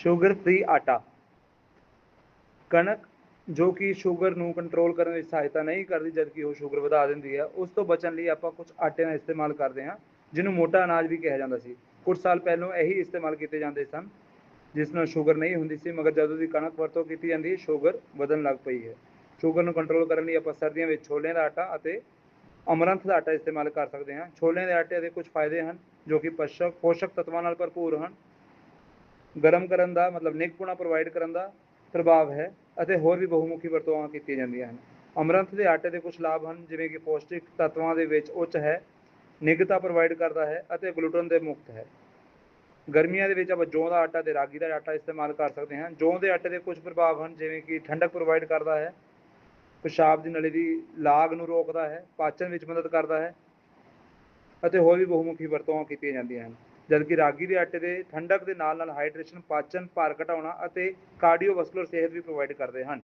Sugar free ਆਟਾ। ਕਣਕ ਜੋ ਕਿ ਸ਼ੂਗਰ ਨੂੰ ਕੰਟਰੋਲ ਕਰਨ ਵਿੱਚ ਸਹਾਇਤਾ ਨਹੀਂ ਕਰਦੀ, ਜਦਕਿ ਉਹ ਸ਼ੂਗਰ ਵਧਾ ਦਿੰਦੀ ਹੈ, ਉਸ ਤੋਂ ਬਚਣ ਲਈ ਆਪਾਂ ਕੁਝ ਆਟੇ ਦਾ ਇਸਤੇਮਾਲ ਕਰਦੇ ਹਾਂ, ਜਿਹਨੂੰ ਮੋਟਾ ਅਨਾਜ ਵੀ ਕਿਹਾ ਜਾਂਦਾ ਸੀ। ਕੁਝ ਸਾਲ ਪਹਿਲਾਂ ਇਹੀ ਇਸਤੇਮਾਲ ਕੀਤੇ ਜਾਂਦੇ ਸਨ, ਜਿਸ ਨਾਲ ਸ਼ੂਗਰ ਨਹੀਂ ਹੁੰਦੀ ਸੀ, ਮਗਰ ਜਦੋਂ ਦੀ ਕਣਕ ਵਰਤੋਂ ਕੀਤੀ ਜਾਂਦੀ ਹੈ, ਸ਼ੂਗਰ ਵਧਣ ਲੱਗ ਪਈ ਹੈ। ਸ਼ੂਗਰ ਨੂੰ ਕੰਟਰੋਲ ਕਰਨ ਲਈ ਆਪਾਂ ਸਰਦੀਆਂ ਵਿੱਚ ਛੋਲਿਆਂ ਦਾ ਆਟਾ ਅਤੇ ਅਮਰੰਥ ਦਾ ਆਟਾ ਇਸਤੇਮਾਲ ਕਰ ਸਕਦੇ ਹਾਂ। ਛੋਲਿਆਂ ਦੇ ਆਟੇ ਦੇ ਕੁਝ ਫਾਇਦੇ ਹਨ, ਜੋ ਕਿ ਪੋਸ਼ਕ ਪੋਸ਼ਕ ਤੱਤਾਂ ਨਾਲ ਭਰਪੂਰ ਹਨ। ਗਰਮ ਕਰਨ ਦਾ, ਮਤਲਬ ਨਿਗਪੁਣਾ ਪ੍ਰੋਵਾਈਡ ਕਰਨ ਦਾ ਪ੍ਰਭਾਵ ਹੈ ਅਤੇ ਹੋਰ ਵੀ ਬਹੁਮੁਖੀ ਵਰਤੋਂ ਕੀਤੀਆਂ ਜਾਂਦੀਆਂ ਹਨ। ਅਮਰੰਥ ਦੇ ਆਟੇ ਦੇ ਕੁਝ ਲਾਭ ਹਨ, ਜਿਵੇਂ ਕਿ ਪੌਸ਼ਟਿਕ ਤੱਤਾਂ ਦੇ ਵਿੱਚ ਉੱਚ ਹੈ ਨਿਗਤਾ ਪ੍ਰੋਵਾਈਡ ਕਰਦਾ ਹੈ ਅਤੇ ਗਲੂਟਨ ਦੇ ਮੁਕਤ ਹੈ। ਗਰਮੀਆਂ ਦੇ ਵਿੱਚ ਆਪਾਂ ਜੌਂ ਦਾ ਆਟਾ ਤੇ ਰਾਗੀ ਦਾ ਆਟਾ ਇਸਤੇਮਾਲ ਕਰ ਸਕਦੇ ਹਾਂ। ਜੌਂ ਦੇ ਆਟੇ ਦੇ ਕੁਝ ਪ੍ਰਭਾਵ ਹਨ, ਜਿਵੇਂ ਕਿ ਠੰਡਕ ਪ੍ਰੋਵਾਈਡ ਕਰਦਾ ਹੈ, ਪਿਸ਼ਾਬ ਦੀ ਨਲੀ ਦੀ ਲਾਗ ਨੂੰ ਰੋਕਦਾ ਹੈ, ਪਾਚਨ ਵਿੱਚ ਮਦਦ ਕਰਦਾ ਹੈ ਅਤੇ ਹੋਰ ਵੀ ਬਹੁਮੁਖੀ ਵਰਤੋਂ ਕੀਤੀਆਂ ਜਾਂਦੀਆਂ ਹਨ। ਜਦਕਿ ਰਾਗੀ ਦੇ ਆਟੇ ਦੇ ਠੰਡਕ ਦੇ ਨਾਲ ਨਾਲ ਹਾਈਡਰੇਸ਼ਨ ਪਾਚਨ, ਭਾਰ ਘਟਾਉਣਾ ਅਤੇ ਕਾਰਡੀਓਵੈਸਕੂਲਰ ਸਿਹਤ ਵੀ ਪ੍ਰੋਵਾਈਡ ਕਰਦੇ ਹਨ।